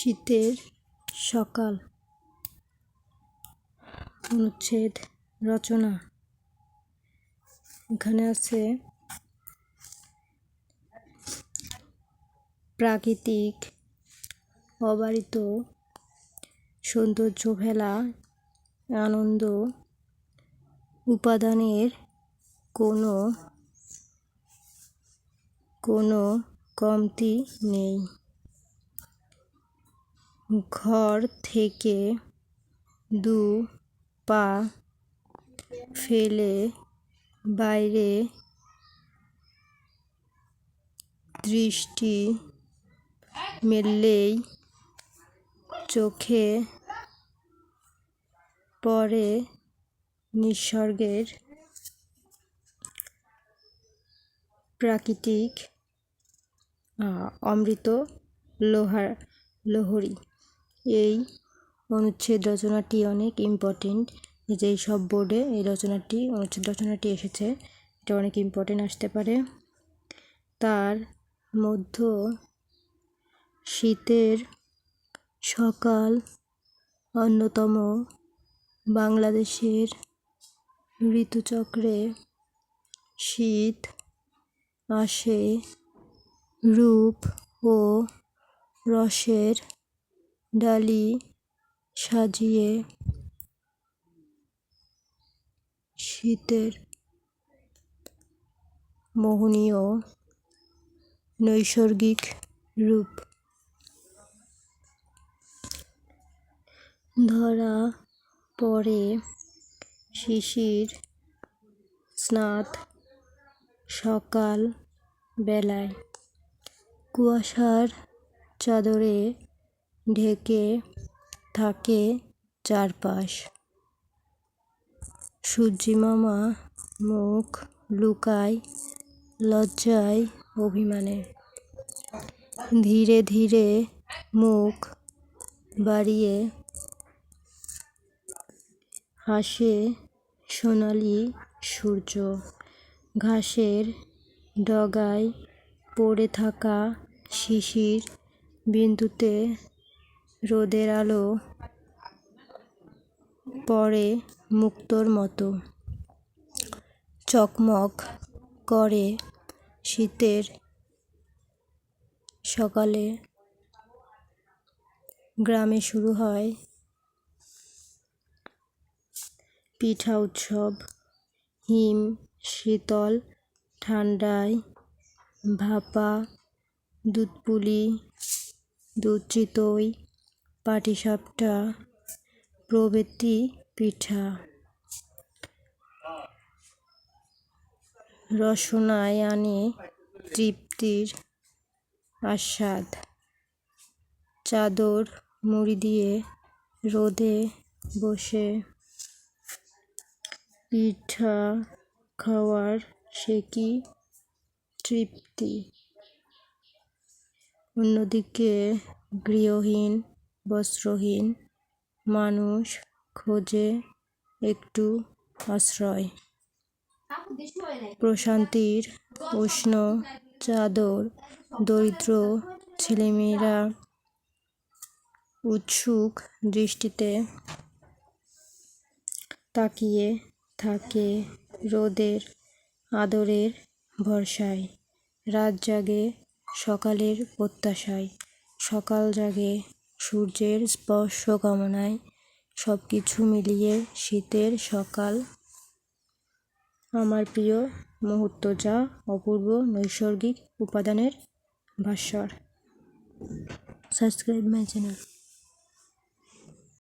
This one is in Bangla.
শীতের সকাল। অনুচ্ছেদ, রচনা। এখানে আছে প্রাকৃতিক অবারিত সৌন্দর্য ফেলা আনন্দ উপাদানের কোনো কোনো কমতি নেই। ঘর থেকে দু পা ফেলে বাইরে দৃষ্টি মেললেই চোখে পড়ে নিসর্গের প্রাকৃতিক অমৃত লোহার, লোহরী। এই অনুচ্ছেদ রচনাটি অনেক ইম্পর্টেন্ট যে সব বোর্ডে এই রচনাটি, অনুচ্ছেদ রচনাটি এসেছে। এটা অনেক ইম্পর্টেন্ট আসতে পারে। তার মধ্য শীতের সকাল অন্যতম বাংলাদেশের ঋতুচক্রে শীত আসে রূপ ও রসের ডালি সাজিয়ে শীতের মোহনীয় নৈসর্গিক রূপ। ধরা পড়ে শিশির স্নাত সকাল বেলায়। কুয়াশার চাদরে ঢেকে থাকে চারপাশ। সূর্যি মামা মুখ লুকায় লজ্জায় অভিমানে। ধীরে ধীরে মুখ বাড়িয়ে হাসে সোনালি সূর্য। ঘাসের ডগায় পড়ে থাকা শিশির বিন্দুতে রোদের আলো পড়ে মুক্তোর মতো। চকমক করে শীতের সকালে। গ্রামে শুরু হয় পিঠা উৎসব। হিম, শীতল, ঠান্ডায় ভাপা, দুধপুলি, দুধ চিতই পাটিসাপটা, প্রভৃতি পিঠা রসনায় আনে তৃপ্তির আস্বাদ, চাদর মুড়ি দিয়ে রোদে বসে পিঠা খাওয়ার সে কি তৃপ্তি? অন্যদিকে গৃহহীন বস্ত্রহীন মানুষ খোঁজে একটু আশ্রয়। প্রশান্তির উষ্ণ চাদর দরিদ্র ছেলেমেয়েরা উৎসুক দৃষ্টিতে তাকিয়ে থাকে রোদের আদরের ভরসায়। রাত জাগে সকালের প্রত্যাশায়। সকাল জাগে সূর্যের স্পর্শ কামনায় সব কিছু মিলিয়ে শীতের সকাল। আমার প্রিয় মুহূর্ত যা অপূর্ব নৈসর্গিক উপাদানের ভাস্বর। Subscribe my channel.